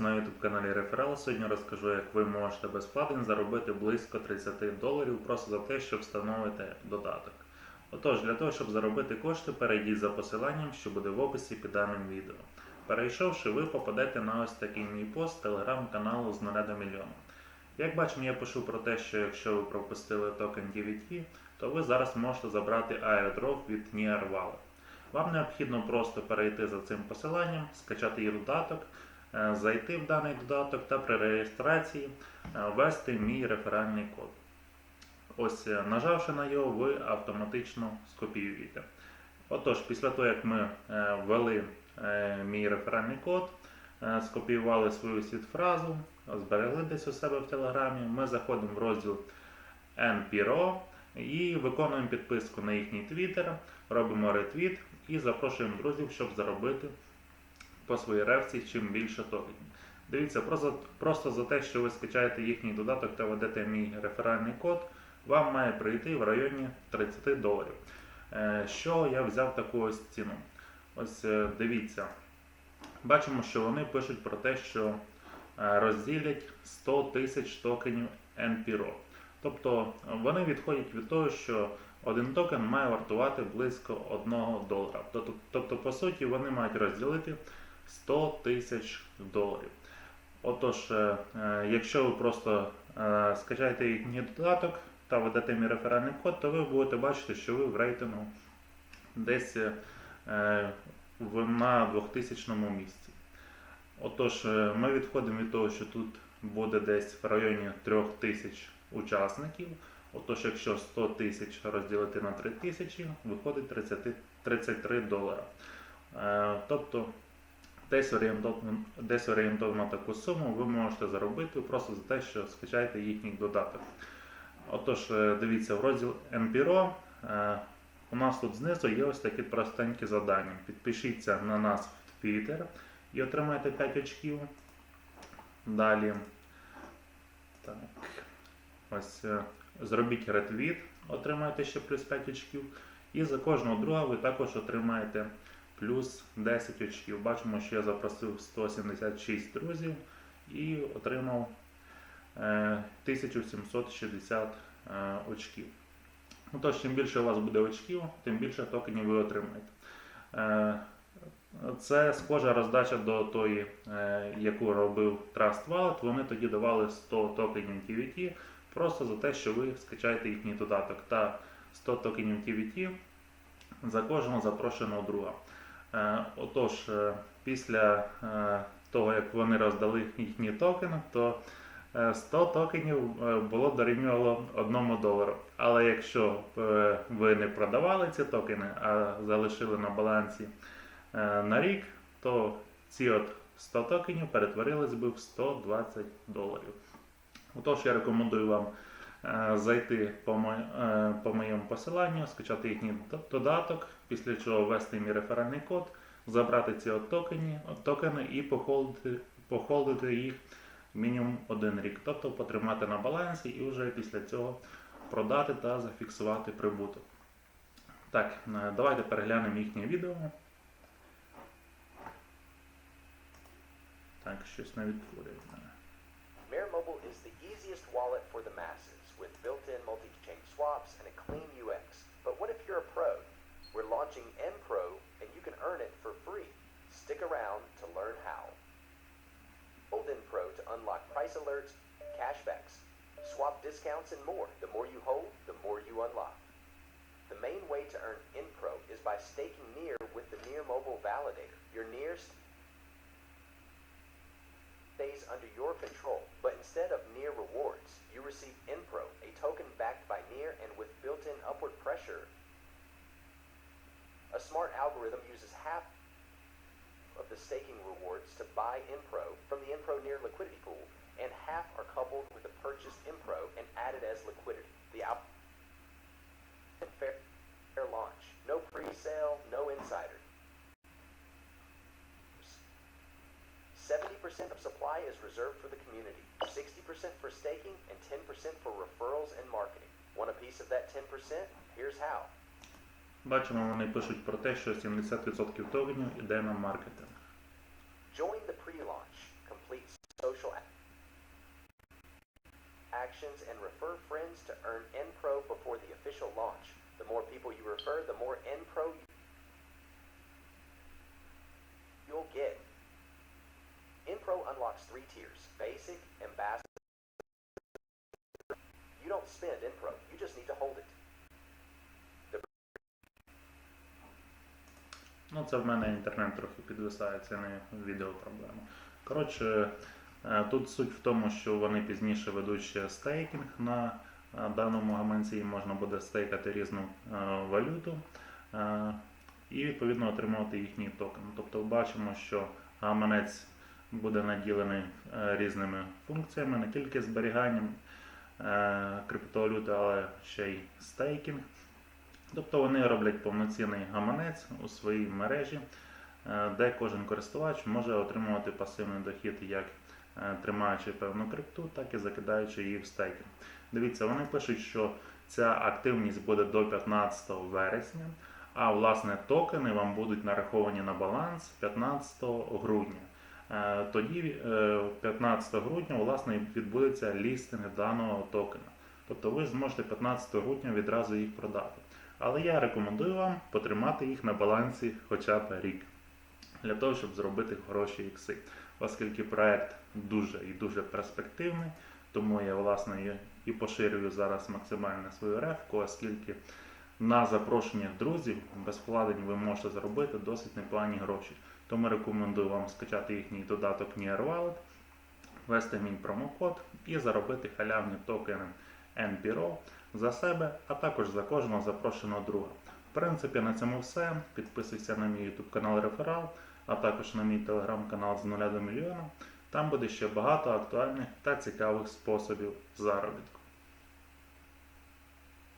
на YouTube каналі Реферал. Сьогодні розкажу, як ви можете без заробити близько 30 доларів просто за те, що встановите додаток. Отож, для того, щоб заробити кошти, перейдіть за посиланням, що буде в описі під даним відео. Перейшовши, ви попадете на ось такий мій пост телеграм-каналу з 0 до мільйона. Як бачимо, я пишу про те, що якщо ви пропустили токен DVT, то ви зараз можете забрати airdrop від Near. Вам необхідно просто перейти за цим посиланням, скачати її додаток, зайти в даний додаток та при реєстрації е, ввести мій реферальний код. Ось, е, нажавши на його, ви автоматично скопіюєте. Отож, після того, як ми е, ввели е, мій реферальний код, е, скопіювали свою світ-фразу, зберегли десь у себе в Телеграмі, ми заходимо в розділ NPRO і виконуємо підписку на їхній твіттер, робимо ретвіт і запрошуємо друзів, щоб заробити по своїй ревці чим більше токенів. Дивіться, просто, просто за те, що ви скачаєте їхній додаток та введете мій реферальний код, вам має прийти в районі 30 доларів. Е, Що я взяв таку ось ціну? Ось е, дивіться. Бачимо, що вони пишуть про те, що е, розділять 100 тисяч токенів NPRO. Тобто вони відходять від того, що один токен має вартувати близько 1 долара. Тобто, по суті, вони мають розділити 100 тисяч доларів. Отож, е, е, якщо ви просто е, скачаєте їхній додаток та введете мій реферальний код, то ви будете бачити, що ви в рейтингу десь на 2000 місці. Отож, ми відходимо від того, що тут буде десь в районі 3000 учасників. Отож, якщо 100 тисяч розділити на 3 тисячі, виходить 30, 33 долара. Тобто десь орієнтовно, десь орієнтовно таку суму ви можете заробити просто за те, що скачаєте їхній додаток. Отож, е, дивіться, в розділ NPRO е, у нас тут знизу є ось такі простенькі завдання. Підпишіться на нас в Twitter і отримаєте 5 очків. Далі. Так. Ось е, зробіть ретвіт, отримаєте ще плюс 5 очків. І за кожного друга ви також отримаєте плюс 10 очків. Бачимо, що я запросив 176 друзів і отримав е, 1760 е, очків. Ну, тож, чим більше у вас буде очків, тим більше токенів ви отримаєте. Е, це схожа роздача до тої, е, яку робив Trust Wallet. Вони тоді давали 100 токенів TVT просто за те, що ви скачаєте їхній додаток та 100 токенів TVT за кожного запрошеного друга. Е, Отож, е, після е, того, як вони роздали їхні токени, то е, 100 токенів було дорівнювало 1 долару. Але якщо ви не продавали ці токени, а залишили на балансі на рік, то ці от 100 токенів перетворились би в 120 доларів. Отож, я рекомендую вам зайти по, мо- е, по моєму посиланню, скачати їхній додаток, після чого ввести мій реферальний код, забрати ці токени, токени і похолдити, похолдити їх мінімум один рік. Тобто потримати на балансі і вже після цього продати та зафіксувати прибуток. Так, е, давайте переглянемо їхнє відео. Так, щось не відтворює. Mobile is the easiest wallet for the masses Stick around to learn how. Hold in Pro to unlock price alerts, cashbacks, swap discounts, and more. The more you hold, the more you unlock. The main way to earn in Pro is by staking near with the Near Mobile Validator. Your near stays under your control, but instead of near rewards, you receive Inpro, a token backed by near and with built-in upward pressure. A smart algorithm uses half staking rewards to buy Inpro from the Inpro near liquidity pool, and half are coupled with the purchased Inpro and added as liquidity. The out fair, fair launch. No pre-sale, no insider. 70% of supply is reserved for the community, 60% for staking, and 10% for referrals and marketing. Want a piece of that 10%? Here's how. Бачимо, вони пишуть про те, що 70% токенів іде на маркетинг. Join the pre-launch, complete social actions, and refer friends to earn NPro before the official launch. The more people you refer, the more NPro you'll get. NPro unlocks three tiers, basic, ambassador. You don't spend NPro, you just need to hold it. Ну, це в мене інтернет трохи підвисає, це не відео проблема. Коротше, е, тут суть в тому, що вони пізніше ведуть ще стейкінг на е, даному гаманці, і можна буде стейкати різну е, валюту і відповідно отримувати їхній токен. Тобто бачимо, що гаманець буде наділений різними функціями, не тільки зберіганням криптовалюти, але ще й стейкінг. Тобто вони роблять повноцінний гаманець у своїй мережі, е, де кожен користувач може отримувати пасивний дохід, як е, тримаючи певну крипту, так і закидаючи її в стейкінг. Дивіться, вони пишуть, що ця активність буде до 15 вересня, а власне токени вам будуть нараховані на баланс 15 грудня. Е, Тоді, е, 15 грудня, власне, відбудеться лістинг даного токена. Тобто ви зможете 15 грудня відразу їх продати. Але я рекомендую вам потримати їх на балансі хоча б рік для того, щоб зробити хороші ікси. Оскільки проект дуже і дуже перспективний, тому я власне і- поширюю зараз максимально свою рефку, оскільки на запрошення друзів без вкладень ви можете заробити досить непогані гроші. Тому рекомендую вам скачати їхній додаток Near Wallet, ввести мій промокод і заробити халявні токени NPRO за себе, а також за кожного запрошеного друга. В принципі, на цьому все. Підписуйся на мій YouTube канал Реферал, а також на мій телеграм-канал з нуля до мільйона. Там буде ще багато актуальних та цікавих способів заробітку.